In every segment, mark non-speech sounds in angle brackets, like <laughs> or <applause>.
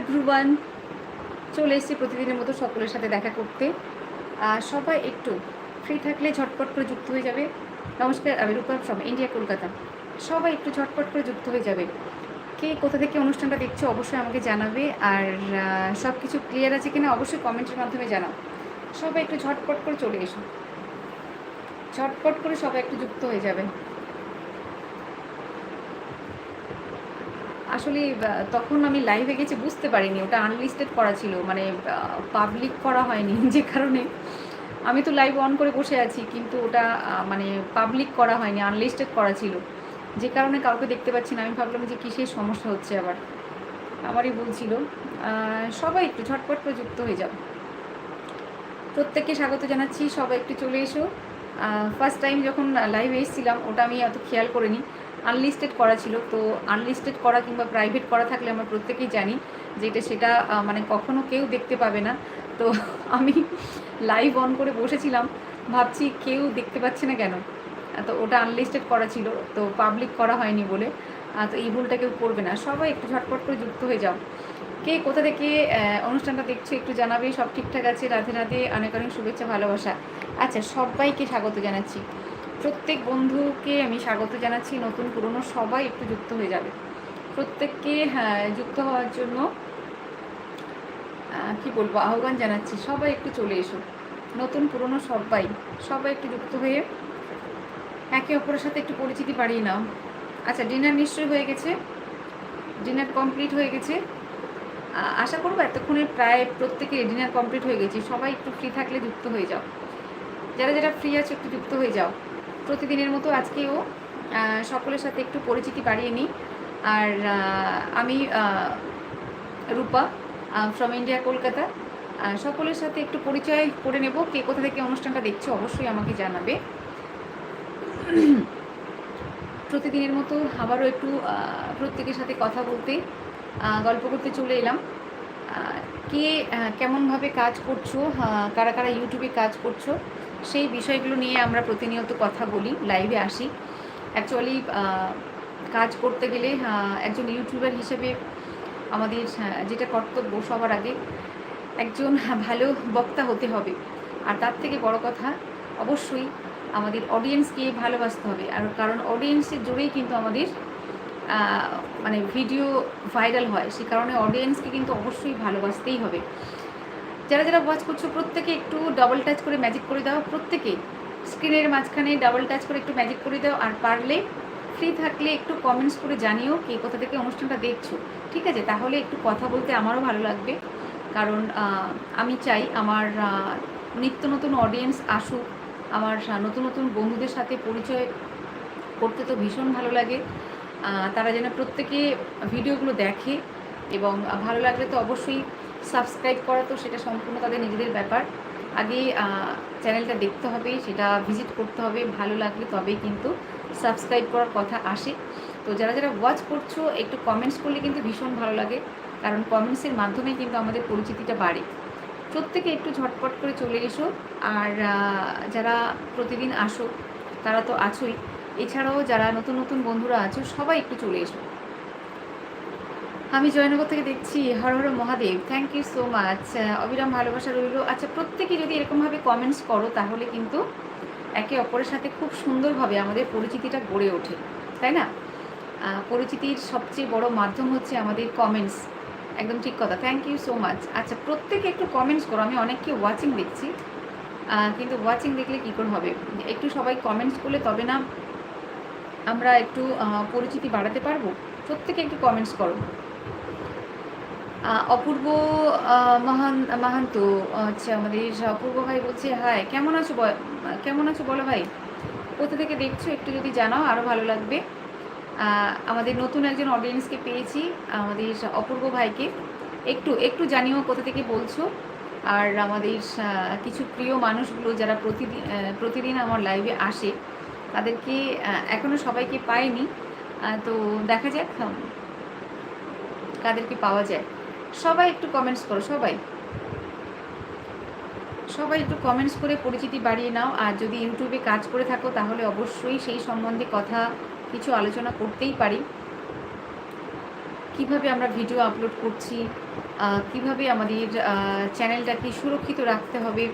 Everyone চলে এসেছি প্রতিদিনের মতো সকলের সাথে দেখা করতে। আর সবাই একটু ফ্রি থাকলে ঝটপট করে যুক্ত হয়ে যাবে। নমস্কার, আমি রূপা ফ্রম ইন্ডিয়া কলকাতা সবাই একটু ঝটপট করে যুক্ত হয়ে যাবে। কে কোথা থেকে অনুষ্ঠানটা দেখছ অবশ্যই আমাকে জানাবে। আর সব কিছু ক্লিয়ার আছে কিনা অবশ্যই কমেন্টের মাধ্যমে জানাও। সবাই একটু ঝটপট করে চলে এসো। ঝটপট করে সবাই একটু যুক্ত হয়ে যাবে। আসলে তখন আমি লাইভে গেছি, বুঝতে পারিনি। ওটা আনলিস্টেড করা ছিল মানে পাবলিক করা হয়নি <laughs> যে কারণে। আমি তো লাইভ অন করে বসে আছি, কিন্তু ওটা মানে পাবলিক করা হয়নি আনলিস্টেড করা ছিল। যে কারণে কাউকে দেখতে পাচ্ছি না। আমি ভাবলাম যে কিসের সমস্যা হচ্ছে আবার? আমারই বলছিল সবাই একটু ঝটপট করে যুক্ত হয়ে যাবে প্রত্যেককে স্বাগত জানাচ্ছি। সবাই একটু চলে এসো। ফার্স্ট টাইম যখন লাইভে এসেছিলাম, ওটা আমি অত খেয়াল করিনি। আনলিস্টেড করা ছিল, তো আনলিস্টেড করা কিংবা প্রাইভেট করা থাকলে আমরা প্রত্যেকেই জানি যে এটা সেটা মানে কখনো কেউ দেখতে পাবে না। তো <laughs> আমি লাইভ অন করে বসেছিলাম, ভাবছি কেউ দেখতে পাচ্ছে না কেন? তো ওটা আনলিস্টেড করা ছিল, তো পাবলিক করা হয়নি বলে তো এই ভুলটা কেউ করবে না। সবাই একটু ঝটপট করে যুক্ত হয়ে যাও। কে কোথা থেকে অনুষ্ঠানটা দেখছ একটু জানাবে, সব ঠিকঠাক আছে? রাধে রাধে, অনেক অনেক শুভেচ্ছা, ভালোবাসা। আচ্ছা সবাইকে স্বাগত জানাচ্ছি। প্রত্যেক বন্ধুকে আমি স্বাগত জানাচ্ছি, নতুন পুরনো সবাই একটু যুক্ত হয়ে যাবে। প্রত্যেককে হ্যাঁ যুক্ত হওয়ার জন্য কি বলব, আহ্বান জানাচ্ছি, সবাই একটু চলে এসো। নতুন পুরনো সবাই সবাই একটু যুক্ত হয়ে একে অপরের সাথে একটু পরিচিতি বাড়িয়ে নাও। আচ্ছা ডিনার নিশ্চয়ই হয়ে গেছে। ডিনার কমপ্লিট হয়ে গেছে। আশা করব এতক্ষণে প্রায় প্রত্যেকে ডিনার কমপ্লিট হয়ে গেছে। সবাই একটু ফ্রি থাকলে যুক্ত হয়ে যাও। যারা যারা ফ্রি আছে একটু যুক্ত হয়ে যাও। প্রতিদিনের মতো আজকেও সকলের সাথে একটু পরিচিতি বাড়িয়ে নিই। আর আমি রূপা ফ্রম ইন্ডিয়া কলকাতা সকলের সাথে একটু পরিচয় করে নেব, কে কোথা থেকে অনুষ্ঠানটা দেখছ অবশ্যই আমাকে জানাবে। প্রতিদিনের মতো আবারও একটু প্রত্যেকের সাথে কথা বলতে গল্প করতে চলে এলাম। কে কেমনভাবে কাজ করছ কারা কারা ইউটিউবে কাজ করছ সেই বিষয়গুলো নিয়ে আমরা প্রতিনিয়ত কথা বলি লাইভে আসি। অ্যাকচুয়ালি কাজ করতে গেলে একজন ইউটিউবার হিসেবে আমাদের যেটা কর্তব্য সবার আগে, একজন ভালো বক্তা হতে হবে। আর তার থেকে বড় কথা, অবশ্যই আমাদের অডিয়েন্সকে ভালোবাসতে হবে। আর কারণ অডিয়েন্সের জোরেই কিন্তু আমাদের মানে ভিডিও ভাইরাল হয়। সে কারণে অডিয়েন্সকে কিন্তু অবশ্যই ভালোবাসতেই হবে। যারা যারা ওয়াচ করছ, প্রত্যেকে একটু ডাবল টাচ করে ম্যাজিক করে দাও, প্রত্যেকে। স্ক্রিনের মাঝখানে ডাবল টাচ করে একটু ম্যাজিক করে দাও, আর পারলে ফ্রি থাকলে একটু কমেন্টস করে জানিও কে কোথা থেকে অনুষ্ঠানটা দেখছ। ঠিক আছে? তাহলে একটু কথা বলতে আমারও ভালো লাগবে। কারণ আমি চাই আমার নিত্য নতুন অডিয়েন্স আসুক, আমার নতুন নতুন বন্ধুদের সাথে পরিচয় করতে তো ভীষণ ভালো লাগে। তারা যেন প্রত্যেকে ভিডিওগুলো দেখে এবং ভালো লাগলে তো অবশ্যই সাবস্ক্রাইব করা তো সেটা সম্পূর্ণ তাদের নিজেদের ব্যাপার। আগে চ্যানেলটা দেখতে হবে, সেটা ভিজিট করতে হবে, ভালো লাগলে তবেই কিন্তু সাবস্ক্রাইব করার কথা আসে। তো যারা যারা ওয়াচ করছ, একটু কমেন্টস করলে কিন্তু ভীষণ ভালো লাগে, কারণ কমেন্টসের মাধ্যমে কিন্তু আমাদের পরিচিতিটা বাড়ে। প্রত্যেকে একটু ঝটপট করে চলে এসো, আর যারা প্রতিদিন আসো, তারা তো আছোই। এছাড়াও যারা নতুন নতুন বন্ধুরা আছো, সবাই একটু চলে এসো। আমি জয়নগর থেকে দেখছি, Har Har Mahadev thank you so much অবিরাম ভালোবাসা রইল। আচ্ছা প্রত্যেকে যদি এরকমভাবে কমেন্টস করো, তাহলে কিন্তু একে অপরের সাথে খুব সুন্দরভাবে আমাদের পরিচিতিটা গড়ে ওঠে, তাই না? পরিচিতির সবচেয়ে বড় মাধ্যম হচ্ছে আমাদের কমেন্টস একদম ঠিক কথা থ্যাংক ইউ সো মাচ আচ্ছা প্রত্যেকে একটু কমেন্টস করো, আমি অনেককে ওয়াচিং দেখছি কিন্তু ওয়াচিং দেখলে কী করে হবে? একটু সবাই কমেন্টস করলে তবে না আমরা একটু পরিচিতি বাড়াতে পারব? প্রত্যেকে একটু কমেন্টস করো। অপূর্ব মহান মাহান্ত আচ্ছা আমাদের অপূর্ব ভাই বলছে হাই কেমন আছো কেমন আছো বলো ভাই? কোথা থেকে দেখছ একটু যদি জানাও আরও ভালো লাগবে। আমাদের নতুন একজন অডিয়েন্সকে পেয়েছি আমাদের অপূর্ব ভাইকে। একটু একটু জানিও কোথা থেকে বলছো। আর আমাদের কিছু প্রিয় মানুষগুলো যারা প্রতিদিন প্রতিদিন আমার লাইভে আসে তাদেরকে এখনও সবাইকে আহ, তো দেখা যাক কাদেরকে পাওয়া যায়। সবাই একটু কমেন্টস করো, সবাই। সবাই একটু কমেন্টস করে পরিচিতি বাড়িয়ে নাও, আর যদি ইউটিউবে কাজ করে থাকো তাহলে অবশ্যই সেই সম্বন্ধে কথা, কিছু আলোচনা করতেই পারি। কীভাবে আমরা ভিডিও আপলোড করছি কীভাবে আমাদের চ্যানেলটাকে সুরক্ষিত রাখতে হবে,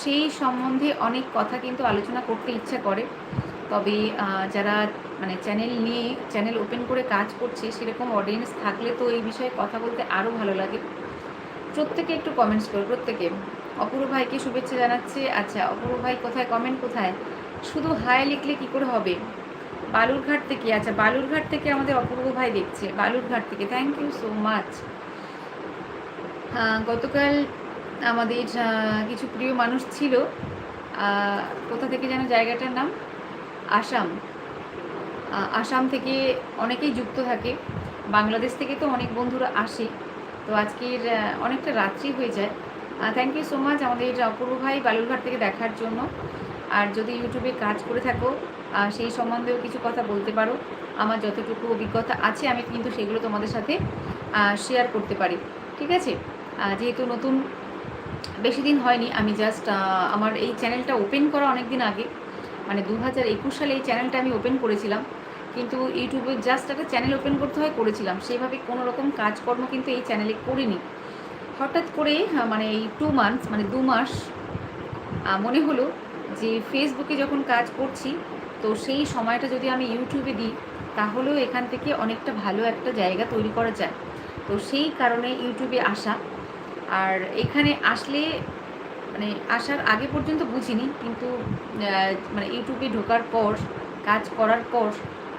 সেই সম্বন্ধে অনেক কথা কিন্তু আলোচনা করতে ইচ্ছা করে। তবে যারা মানে চ্যানেল নিয়ে চ্যানেল ওপেন করে কাজ করছে, সেরকম অডিয়েন্স থাকলে তো এই বিষয়ে কথা বলতে আরও ভালো লাগে। প্রত্যেকে একটু কমেন্টস করো, প্রত্যেকে। অপূর্ব ভাইকে শুভেচ্ছা জানাচ্ছে। আচ্ছা অপূর্ব ভাই কোথায়? কমেন্ট কোথায়? শুধু হাই লিখলে কি করে হবে? বালুরঘাট থেকে আচ্ছা বালুরঘাট থেকে আমাদের অপূর্ব ভাই দেখছে। বালুরঘাট থেকে। থ্যাংক ইউ সো মাচ গতকাল আমাদের কিছু প্রিয় মানুষ ছিল। কোথা থেকে যেন জায়গাটার নাম? আসাম। আসাম থেকে অনেকেই যুক্ত থাকে। বাংলাদেশ থেকে তো অনেক বন্ধুরা আসে। তো আজকের অনেকটা রাত্রি হয়ে যায়। থ্যাংক ইউ সো মাচ আমাদের অপূর্ব ভাই বালুরঘাট থেকে দেখার জন্য। আর যদি ইউটিউবে কাজ করে থাকো সেই সম্বন্ধেও কিছু কথা বলতে পারো। আমার যতটুকু অভিজ্ঞতা আছে, আমি কিন্তু সেগুলো তোমাদের সাথে শেয়ার করতে পারি। ঠিক আছে? যেহেতু নতুন, বেশি দিন হয়নি, আমি জাস্ট আমার এই চ্যানেলটা ওপেন করা অনেক দিন আগে। মানে দু হাজার একুশ সালে এই চ্যানেলটা আমি ওপেন করেছিলাম। কিন্তু ইউটিউবে জাস্ট একটা চ্যানেল ওপেন করতে হয়, করেছিলাম। সেভাবে কোনো রকম কাজকর্ম কিন্তু এই চ্যানেলে করিনি। হঠাৎ করে মানে এই টু মান্থস মানে দু মাস মনে হলো যে ফেসবুকে যখন কাজ করছি, তো সেই সময়টা যদি আমি ইউটিউবে দিই, তাহলেও এখান থেকে অনেকটা ভালো একটা জায়গা তৈরি করা যায়। তো সেই কারণে ইউটিউবে আসা। আর এখানে আসলে মানে আসার আগে পর্যন্ত বুঝিনি, কিন্তু মানে ইউটিউবে ঢোকার পর, কাজ করার পর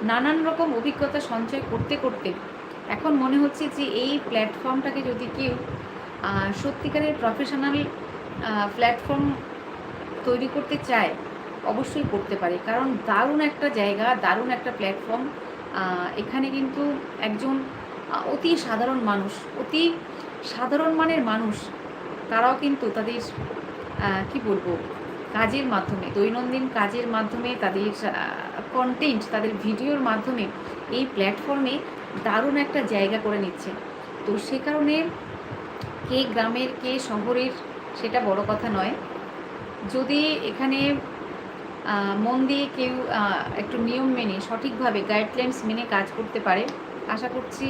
নানান রকম অভিজ্ঞতা সঞ্চয় করতে করতে এখন মনে হচ্ছে যে এই প্ল্যাটফর্মটাকে যদি কেউ সত্যিকারের প্রফেশনাল প্ল্যাটফর্ম তৈরি করতে চায়, অবশ্যই করতে পারে। কারণ দারুণ একটা জায়গা, দারুণ একটা প্ল্যাটফর্ম এখানে কিন্তু একজন অতি সাধারণ মানুষ, অতি সাধারণ মানের মানুষ, তারাও কিন্তু তাদের কি বলব কাজের মাধ্যমে, দৈনন্দিন কাজের মাধ্যমে তাদের কন্টেন্ট তাদের ভিডিওর মাধ্যমে এই প্ল্যাটফর্মে দারুণ একটা জায়গা করে নিচ্ছে। তো সে কারণে কে গ্রামের, কে শহরের সেটা বড় কথা নয়। যদি এখানে মন দিয়ে কেউ একটু নিয়ম মেনে, সঠিকভাবে গাইডলাইন্স মেনে কাজ করতে পারে, আশা করছি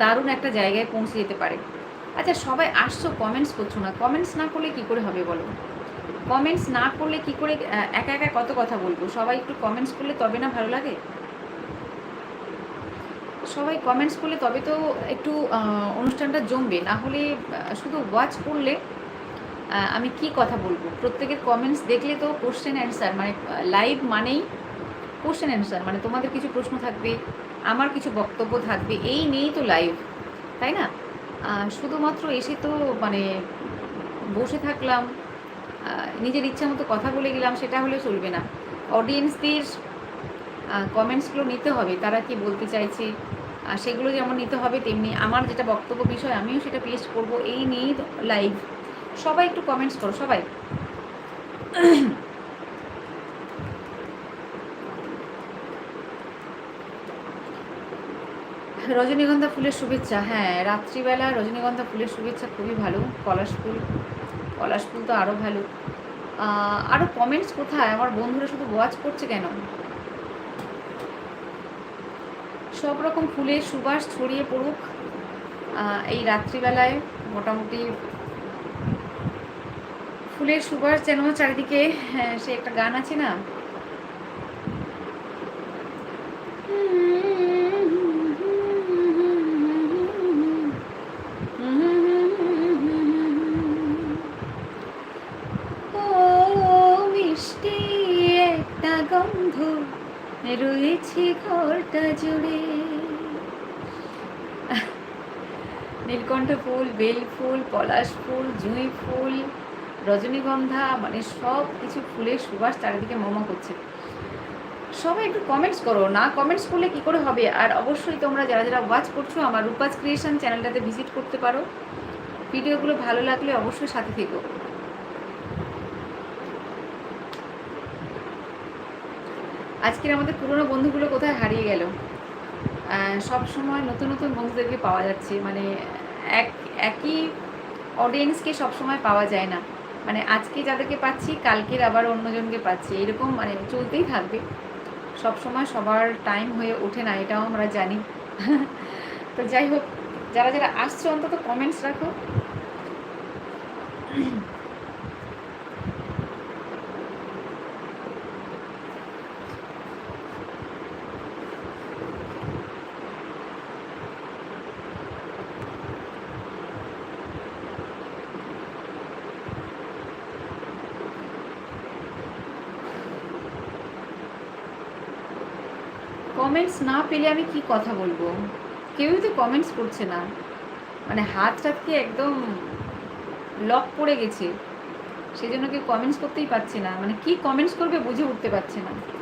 দারুণ একটা জায়গায় পৌঁছে যেতে পারে। আচ্ছা সবাই আসছো কমেন্টস করছ না? কমেন্টস না করলে কি করে হবে বলো? কমেন্টস না করলে কি করে একা একা কত কথা বলব? সবাই একটু কমেন্টস করলে তবে না ভালো লাগে? সবাই কমেন্টস করলে তবে তো একটু অনুষ্ঠানটা জমবে। না হলে শুধু ওয়াচ করলে আমি কি কথা বলব? প্রত্যেকের কমেন্টস দেখলে তো কোশ্চেন অ্যান্সার মানে লাইভ মানেই কোশ্চেন অ্যান্সার মানে তোমাদের কিছু প্রশ্ন থাকবে, আমার কিছু বক্তব্য থাকবে, এই নিয়েই তো লাইভ তাই না? শুধুমাত্র এসে তো মানে বসে থাকলাম নিজের ইচ্ছা মতো কথা বলে গেলাম, সেটা হলে চলবে না। অডিয়েন্সদের কমেন্টসগুলো নিতে হবে, তারা কি বলতে চাইছে সেগুলো যেমন নিতে হবে, তেমনি আমার যেটা বক্তব্য বিষয়, আমিও সেটা পেস্ট করব, এই নিয়েই লাইভ সবাই একটু কমেন্টস করো, সবাই। রজনীগন্ধা ফুলের শুভেচ্ছা হ্যাঁ রাত্রিবেলা রজনীগন্ধা ফুলের শুভেচ্ছা খুবই ভালো, পলাশ ফুল। পলাশ ফুল তো আরও ভালো। আরও কমেন্টস কোথায়? আমার বন্ধুরা শুধু ওয়াচ করছে কেন? সব রকম ফুলের সুবাস ছড়িয়ে পড়ুক এই রাত্রিবেলায় মোটামুটি। ফুলের সুবাস যেন চারিদিকে হ্যাঁ, সে একটা গান আছে না? গন্ধ রয়েছে ঘরটা জুড়ে। নীলকণ্ঠ ফুল, বেল ফুল, পলাশ ফুল, জুঁই ফুল, রজনীগন্ধা মানে সব কিছু ফুলের সুবাস চারিদিকে মমা করছে। সবাই একটু কমেন্টস করো, না কমেন্টস করলে কি করে হবে? আর অবশ্যই তোমরা যারা যারা ওয়াচ করছ আমার রূপাজ ক্রিয়েশন চ্যানেলটাতে ভিজিট করতে পারো। ভিডিওগুলো ভালো লাগলে অবশ্যই সাথে থেকো। আজকের আমাদের পুরনো বন্ধুগুলো কোথায় হারিয়ে গেল? সব সময় নতুন নতুন বন্ধুদেরকে পাওয়া যাচ্ছে। মানে এক, একই অডিয়েন্সকে সব সময় পাওয়া যায় না। মানে আজকে যাদেরকে পাচ্ছি, কালকের আবার অন্যজনকে পাচ্ছি। এরকম মানে চলতেই থাকবে। সব সময় সবার টাইম হয়ে ওঠে না, এটাও আমরা জানি। <laughs> তো যাই হোক, যারা যারা আসছো, অন্তত কমেন্টস রাখো। কমেন্টস না পেলে আমি কি কথা বলব? কেউই তো কমেন্টস করছে না। মানে হাত কি একদম লক পড়ে গেছে। সেজন্য কেউ কমেন্টস করতেই পারছে না। মানে কি কমেন্টস করবে বুঝে উঠতে পারছে না।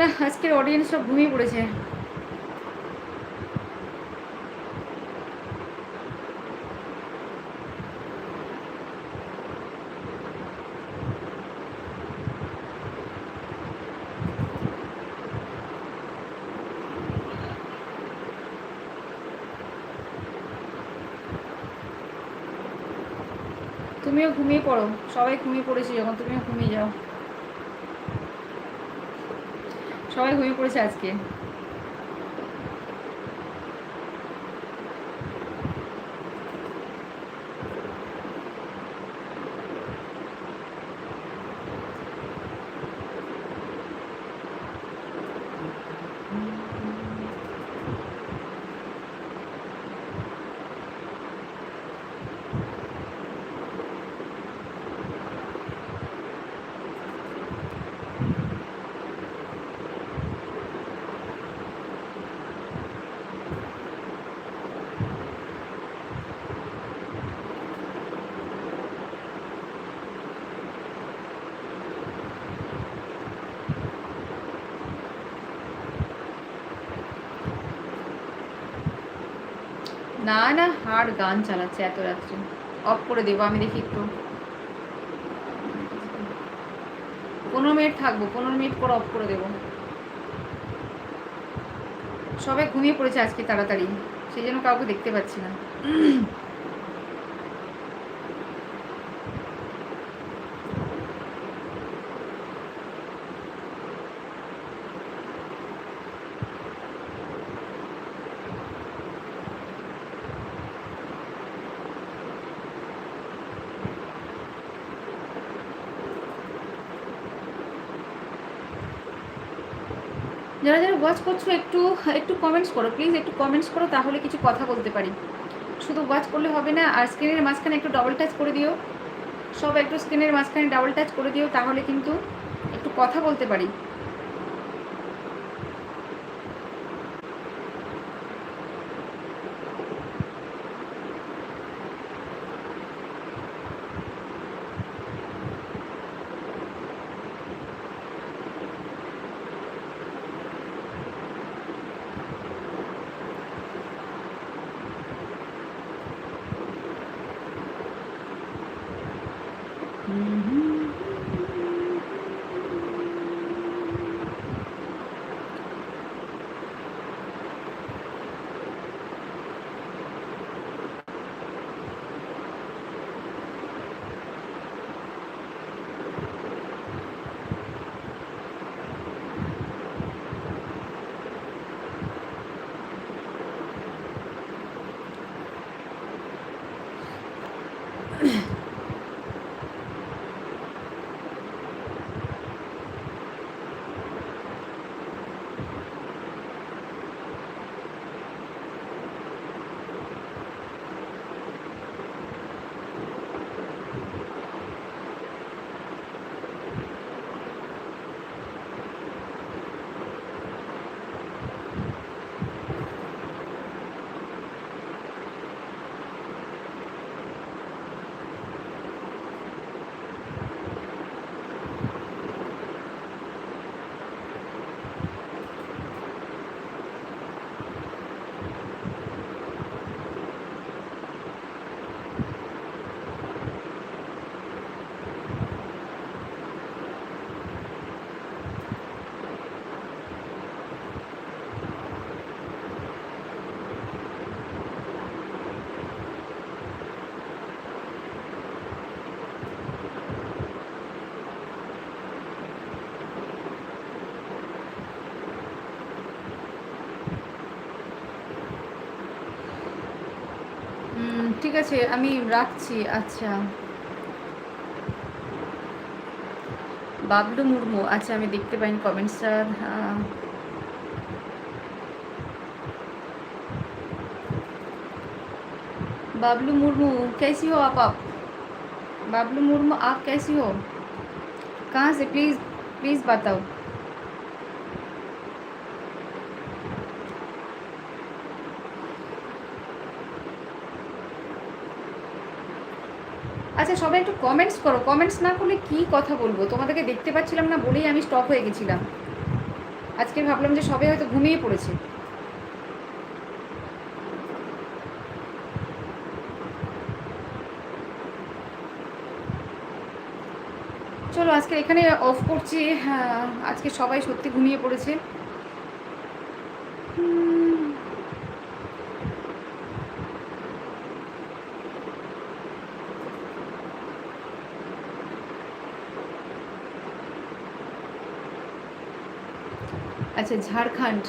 না, আজকের অডিয়েন্স সব ঘুমিয়ে পড়েছে। তুমিও ঘুমিয়ে পড়ো, সবাই ঘুমিয়ে পড়েছে, যখন তুমিও ঘুমিয়ে যাও। সবাই ঘুমিয়ে পড়েছে আজকে। না না হার গান চালাচ্ছে এত রাত্রে। অফ করে দেবো, আমি দেখি একটু। পনেরো মিনিট থাকব, পনেরো মিনিট পর অফ করে দেবো। সবাই ঘুমিয়ে পড়েছে আজকে তাড়াতাড়ি, সেই জন্য কাউকে দেখতে পাচ্ছি না। যারা যারা ওয়াচ করছ, একটু একটু কমেন্টস করো প্লিজ একটু কমেন্টস করো, তাহলে কিছু কথা বলতে পারি। শুধু ওয়াচ করলে হবে না, আর স্ক্রিনের মাঝখানে একটু ডাবল টাচ করে দিও। সব একটু স্ক্রিনের মাঝখানে ডাবল টাচ করে দিও, তাহলে কিন্তু একটু কথা বলতে পারি। ঠিক আছে আমি রাখছি আচ্ছা বাবলু মুর্মু আচ্ছা আমি দেখতে পাইনি কমেন্টসটা बाबलू मुर्मू कैसी हो आप आप बाबलू मुर्मू आप कैसी हो कहाँ से प्लीज़ प्लीज़ बताओ আচ্ছা সবাই একটু কমেন্টস করো। কমেন্টস না করলে কি কথা বলব? তোমাদেরকে দেখতে পাচ্ছিলাম না বলেই আমি স্টপ হয়ে গেছিলাম। আজকে ভাবলাম যে সবাই হয়তো ঘুমিয়ে পড়েছে। চলো, আজকে এখানে অফ করছি। হ্যাঁ আজকে সবাই সত্যি ঘুমিয়ে পড়েছে। আচ্ছা ঝাড়খণ্ড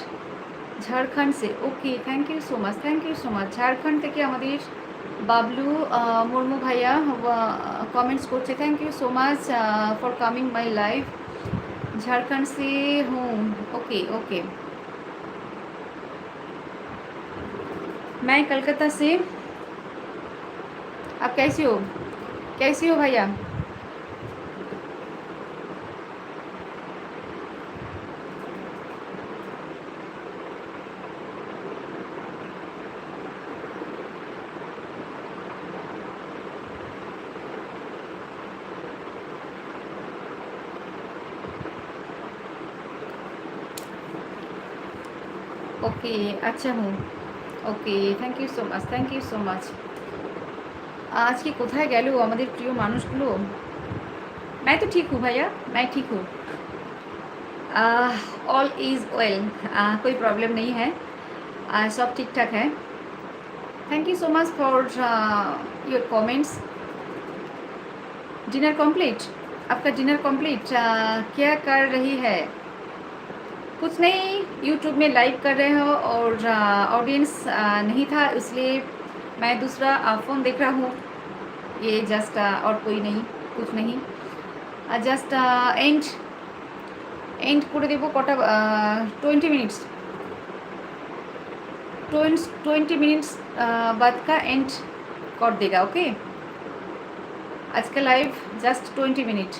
ঝাড়খণ্ড সে okay thank you so much thank you so much Jharkhand থেকে আমাদের বাবলু মুর্মু ভাইয়া कमेंट्स করছে thank you so much for coming my life Jharkhand से हूँ ओके ओके मैं कलकत्ता से आप कैसी हो कैसी हो भैया ওকে আচ্ছা hmm okay thank you so much thank you so much আজকে কোথায় গেল আমাদের প্রিয় মানুষগুলো मैं तो ठीक हूँ भैया मैं ठीक हूँ ऑल इज़ वेल कोई प्रॉब्लम नहीं है uh, सब ठीक ठाक है thank you so much for your comments dinner complete आपका डिनर कंप्लीट uh, क्या कर रही है कुछ नहीं यूट्यूब में लाइव कर रहे हो और ऑडियंस नहीं था इसलिए मैं दूसरा फ़ोन देख रहा हूँ ये जस्ट और कोई नहीं कुछ नहीं জাস্ট এন্ড এন্ড করে দেবো কটা টোয়েন্টি मिनट्स ट्वेंटी मिनट्स बाद का एंड कर देगा ओके आज का live just twenty minute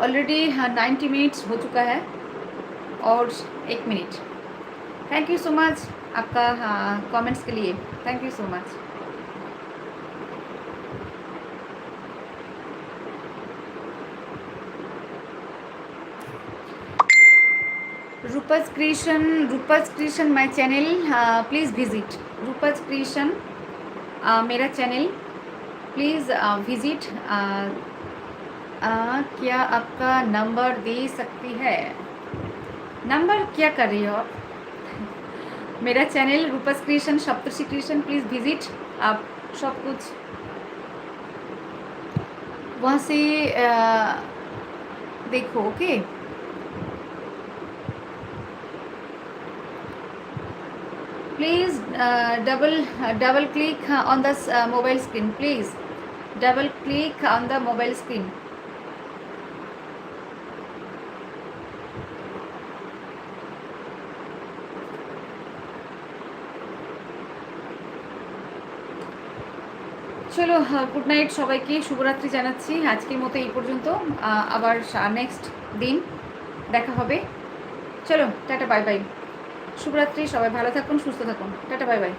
already ninety minutes हो चुका है और एक minute thank you so much आपका कमेंट्स के लिए. Thank you so much Rupaj creation Rupaj creation my channel please visit Rupaj creation मेरा चैनल प्लीज़ विज़िट क्या आपका नंबर दे सकती है? नंबर क्या कर रही हो? आप मेरा channel Rupas creation Saptarshi creation please visit आप सब कुछ वहाँ से आ, देखो okay please double double click on the mobile screen please double click on the mobile screen চলো গুড নাইট সবাইকে, শুভরাত্রি জানাচ্ছি। আজকের মতো এই পর্যন্ত আবার নেক্সট দিন দেখা হবে। চলো, টাটা বাই বাই শুভরাত্রি, সবাই ভালো থাকুন, সুস্থ থাকুন। Tata bye bye